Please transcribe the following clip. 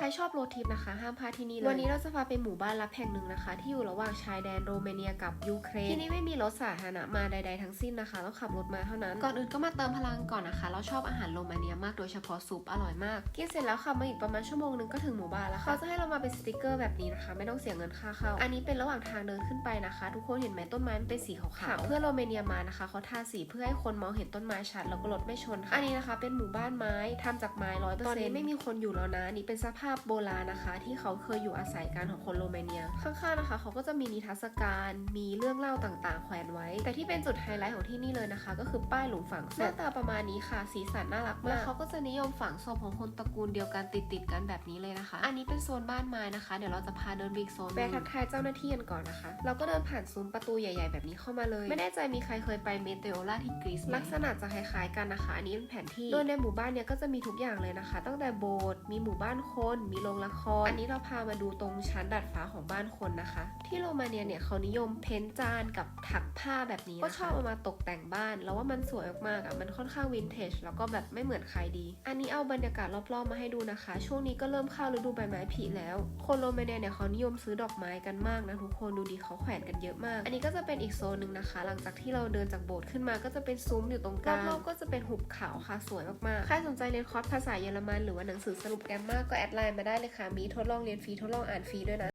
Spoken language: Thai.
ใครชอบโรดทริปนะคะ ห้ามพลาดที่นี่เลย วันนี้เราจะพาไปหมู่บ้านลับแห่งหนึ่งนะคะ ที่อยู่ระหว่างชายแดนโรมาเนียกับยูเครน ที่นี่ไม่มีรถสาธารณะมาใด ๆ ทั้งสิ้นนะคะ ต้องขับรถมาเท่านั้น ก่อนอื่นก็มาเติมพลังก่อนนะคะ เราชอบอาหารโรมาเนียมากโดยเฉพาะซุปอร่อยมาก กินเสร็จแล้วขับมาอีกประมาณชั่วโมงนึงก็ถึงหมู่บ้านแล้วค่ะเขาจะให้เรามาเป็นสติกเกอร์แบบนี้นะคะ ไม่ต้องเสียเงินค่าเข้า อันนี้เป็นระหว่างทางเดินขึ้นไปนะคะ ทุกคนเห็นไหมต้นไม้มันเป็นสีขาวๆ เพื่อโรมาเนียมานะคะเขาทาสีเพื่อให้คนมองเห็นต้นไม้ชัดแล้วก็รถไม่ชนค่ะอันนี้นะคะ เป็นหมู่บ้านไม้ทำจากไม้ร้อยเปอร์เซ็นต์ตอนนี้ไม่มีคนอยู่แล้วนะนี่เป็นสภาพโบราณนะคะ ที่เขาเคยอยู่อาศัยกันของคนโรมาเนีย ข้างๆนะคะ เขาก็จะมีนิทรรศการ มีเรื่องเล่าต่างๆ แขวนไว้ แต่ที่เป็นจุดไฮไลท์ของที่นี่เลยนะคะ ก็คือป้ายหลุมฝังศพหน้าตาประมาณนี้ค่ะ สีสันน่ารักมากแล้วเขาก็จะนิยมฝังศพของคนตระกูลเดียวกันติดๆกันแบบนี้เลยนะคะ อันนี้เป็นโซนบ้านไม้นะคะ เดี๋ยวเราจะพาเดินไปอีกโซนหนึ่งแวะทักทายเจ้าหน้าที่กันก่อนนะคะ เราก็เดินผ่านซุ้มประตูใหญ่ ๆ แบบนี้เข้ามาเลย ไม่แน่ใจมีใครเคยไปเมเตโอล่าที่กรีซไหมลักษณะจะคล้ายๆกันนะคะ อันนี้เป็นแผนที่โดยในหมู่บ้านเนี่ยก็จะมีทุกอย่างเลยนะคะ ตั้งแต่โบสถ์มีหมู่บ้านคนมีโรงละคร อันนี้เราพามาดูตรงชั้นดาดฟ้าของบ้านคนนะคะ ที่โรมาเนียเนี่ยเขานิยมเพ้นจานกับถักผ้าแบบนี้ ก็ชอบเอามาตกแต่งบ้าน แล้วว่ามันสวยมากๆอะ มันค่อนข้างวินเทจแล้วก็แบบไม่เหมือนใครดี อันนี้เอาบรรยากาศรอบๆมาให้ดูนะคะ ช่วงนี้ก็เริ่มเข้าฤดูใบไม้ผลิแล้ว คนโรมาเนียเนี่ยเขานิยมซื้อดอกไม้กันมากนะทุกคนดูดีเขาแขวนกันเยอะมาก อันนี้ก็จะเป็นอีกโซนหนึ่งนะคะ หลังจากที่เราเดินจากโบสถ์ขึ้นมาก็จะเป็นซุ้มอยู่ตรงกลางรอบๆก็จะเป็นหุบเขาค่ะสวยมากๆใครสนใจเรียนคอร์สภาษาเยอรมันหรือว่าหนังสือสรุปแกรมมาก็แอดไลน์มาได้เลยค่ะ มีทดลองเรียนฟรีทดลองอ่านฟรีด้วยนะ